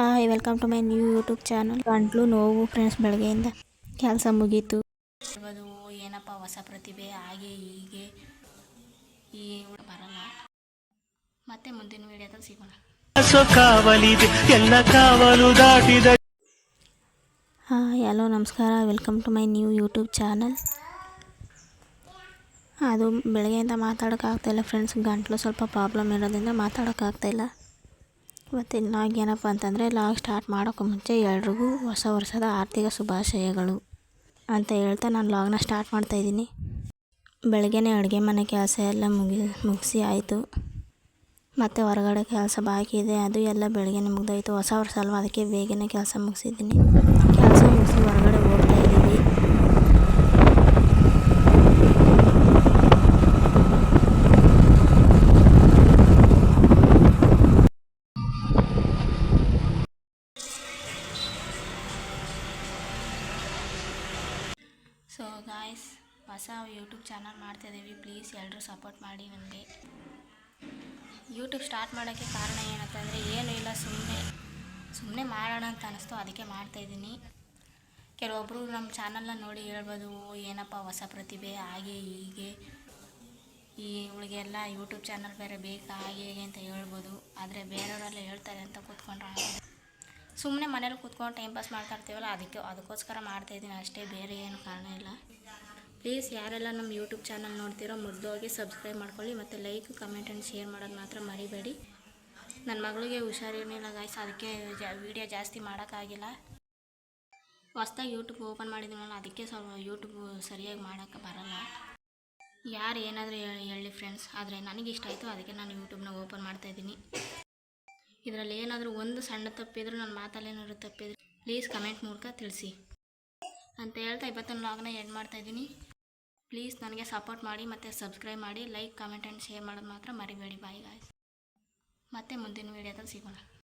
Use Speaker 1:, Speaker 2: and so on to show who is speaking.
Speaker 1: Hi welcome to my new YouTube channel ಗಂಟ್ಲು ನೋವು friends ಬೆಳಗ್ಗೆಯಿಂದ. ಕೆಲಸ ಮುಗೀತು.
Speaker 2: ಅದು ಏನಪ್ಪ ಹೊಸ ಪ್ರತಿಭೆ ಹಾಗೆ ಹೀಗೆ ಈ ಬರಲ್ಲ. ಮತ್ತೆ ಮುಂದಿನ ವಿಡಿಯೋದಲ್ಲಿ ಸಿಗೋಣ.
Speaker 3: ಎಲ್ಲ ಕಾವಲು ದಾಟಿದ.
Speaker 1: ಹಾಯ್ ಹಲೋ ನಮಸ್ಕಾರ welcome to my new YouTube channel ಅದು ಬೆಳಗ್ಗೆಯಿಂದ ಮಾತಾಡೋಕ್ಕಾಗ್ತಾಯಿಲ್ಲ ಫ್ರೆಂಡ್ಸ್ ಗಂಟ್ಲು ಸ್ವಲ್ಪ ಪ್ರಾಬ್ಲಮ್ ಇರೋದ್ರಿಂದ ಮಾತಾಡೋಕ್ಕಾಗ್ತಾಯಿಲ್ಲ ಇವತ್ತಿನ ಲಾಗ್ ಏನಪ್ಪ ಅಂತಂದರೆ, ಲಾಗ್ ಸ್ಟಾರ್ಟ್ ಮಾಡೋಕ್ಕೂ ಮುಂಚೆ ಎಲ್ರಿಗೂ ಹೊಸ ವರ್ಷದ ಆರ್ಥಿಕ ಶುಭಾಶಯಗಳು ಅಂತ ಹೇಳ್ತಾ ನಾನು ಲಾಗ್ನ ಸ್ಟಾರ್ಟ್ ಮಾಡ್ತಾಯಿದ್ದೀನಿ ಬೆಳಗ್ಗೆನೇ ಅಡುಗೆ ಮನೆ ಕೆಲಸ ಎಲ್ಲ ಮುಗಿ, ಮುಗಿಸಿ ಆಯಿತು. ಮತ್ತು ಹೊರಗಡೆ ಕೆಲಸ ಬಾಕಿ ಇದೆ, ಅದು ಎಲ್ಲ ಬೆಳಗ್ಗೆನೇ ಮುಗ್ದೋಯ್ತು. ಹೊಸ ವರ್ಷ ಅಲ್ವಾ, ಅದಕ್ಕೆ ಬೇಗನೆ ಕೆಲಸ ಮುಗಿಸಿದ್ದೀನಿ. ಕೆಲಸ ಮುಗಿಸಿ ಹೊರಗಡೆ ಹೋಗ್ತಾ
Speaker 2: ಸೊ ಗಾಯ್ಸ್ ಹೊಸ ಯೂಟ್ಯೂಬ್ ಚಾನಲ್ ಮಾಡ್ತಾಯಿದ್ದೀವಿ ಪ್ಲೀಸ್ ಎಲ್ಲರೂ ಸಪೋರ್ಟ್ ಮಾಡಿ ನನಗೆ ಯೂಟ್ಯೂಬ್ ಸ್ಟಾರ್ಟ್ ಮಾಡೋಕ್ಕೆ ಕಾರಣ ಏನಂತಂದರೆ ಏನೂ ಇಲ್ಲ ಸುಮ್ಮನೆ ಸುಮ್ಮನೆ ಮಾಡೋಣ ಅಂತ ಅನ್ನಿಸ್ತು ಅದಕ್ಕೆ ಮಾಡ್ತಾಯಿದ್ದೀನಿ ಕೆಲವೊಬ್ಬರು ನಮ್ಮ ಚಾನಲ್ನ ನೋಡಿ ಹೇಳ್ಬೋದು "ಓ, ಏನಪ್ಪ ಹೊಸ ಪ್ರತಿಭೆ ಹಾಗೆ ಹೀಗೆ. ಈ ಇವಳಿಗೆಲ್ಲ ಯೂಟ್ಯೂಬ್ ಚಾನಲ್ ಬೇರೆ ಬೇಕಾ ಹಾಗೆ ಹೀಗೆ ಅಂತ ಹೇಳ್ಬೋದು. ಆದರೆ ಬೇರೆಯವರೆಲ್ಲ ಹೇಳ್ತಾರೆ ಅಂತ ಕೂತ್ಕೊಂಡ್ರೆ ಸುಮ್ಮನೆ ಮನೇಲಿ ಕೂತ್ಕೊಂಡು ಟೈಮ್ ಪಾಸ್ ಮಾಡ್ತಾ ಇರ್ತೀವಲ್ಲ ಅದಕ್ಕೆ, ಅದಕ್ಕೋಸ್ಕರ ಮಾಡ್ತಾಯಿದ್ದೀನಿ ಅಷ್ಟೇ, ಬೇರೆ ಏನು ಕಾರಣ ಇಲ್ಲ. ಪ್ಲೀಸ್ ಯಾರೆಲ್ಲ ನಮ್ಮ ಯೂಟ್ಯೂಬ್ ಚಾನಲ್ ನೋಡ್ತೀರೋ ಹೋಗಿ ಸಬ್ಸ್ಕ್ರೈಬ್ ಮಾಡ್ಕೊಳ್ಳಿ, ಮತ್ತು ಲೈಕ್ ಕಮೆಂಟ್ ಆ್ಯಂಡ್ ಶೇರ್ ಮಾಡೋದು ಮಾತ್ರ ಮರಿಬೇಡಿ. ನನ್ನ ಮಗಳಿಗೆ ಹುಷಾರಿರಲಿಲ್ಲ ಗಾಯ್ಸ್ ಅದಕ್ಕೆ ಜಾ ವೀಡಿಯೋ ಜಾಸ್ತಿ ಮಾಡೋಕ್ಕಾಗಿಲ್ಲ. ಹೊಸ್ದಾಗಿ ಯೂಟ್ಯೂಬ್ ಓಪನ್ ಮಾಡಿದ್ದೀನಲ್ಲ ಅದಕ್ಕೆ ಸ್ವಲ್ಪ ಯೂಟ್ಯೂಬ್ ಸರಿಯಾಗಿ ಮಾಡೋಕ್ಕೆ ಬರಲ್ಲ. ಯಾರು ಏನಾದರೂ ಹೇಳಿ ಫ್ರೆಂಡ್ಸ್ ಆದರೆ ನನಗೆ ಇಷ್ಟ ಆಯಿತು, ಅದಕ್ಕೆ ನಾನು ಯೂಟ್ಯೂಬ್ನ ಓಪನ್ ಮಾಡ್ತಾಯಿದ್ದೀನಿ ಇದರಲ್ಲಿ ಏನಾದರೂ ಒಂದು ಸಣ್ಣ ತಪ್ಪಿದ್ರು ನನ್ನ ಮಾತಲ್ಲೇನಾದ್ರು ತಪ್ಪಿದ್ರೆ ಪ್ಲೀಸ್ ಕಮೆಂಟ್ ಮೂಲಕ ತಿಳಿಸಿ. ಅಂತ ಹೇಳ್ತಾ ಇಪ್ಪತ್ತೊಂದು ಲಾಗ್ನ ಎಂಡ್ ಮಾಡ್ತಾಯಿದ್ದೀನಿ ಪ್ಲೀಸ್ ನನಗೆ ಸಪೋರ್ಟ್ ಮಾಡಿ ಮತ್ತು ಸಬ್ಸ್ಕ್ರೈಬ್ ಮಾಡಿ ಲೈಕ್ ಕಮೆಂಟ್ ಆ್ಯಂಡ್ ಶೇರ್ ಮಾಡೋದು ಮಾತ್ರ ಮರಿಬೇಡಿ. ಬಾಯ್ ಗಾಯ್ಸ್ ಮತ್ತೆ ಮುಂದಿನ ವೀಡಿಯೋದಲ್ಲಿ ಸಿಗೋಣ.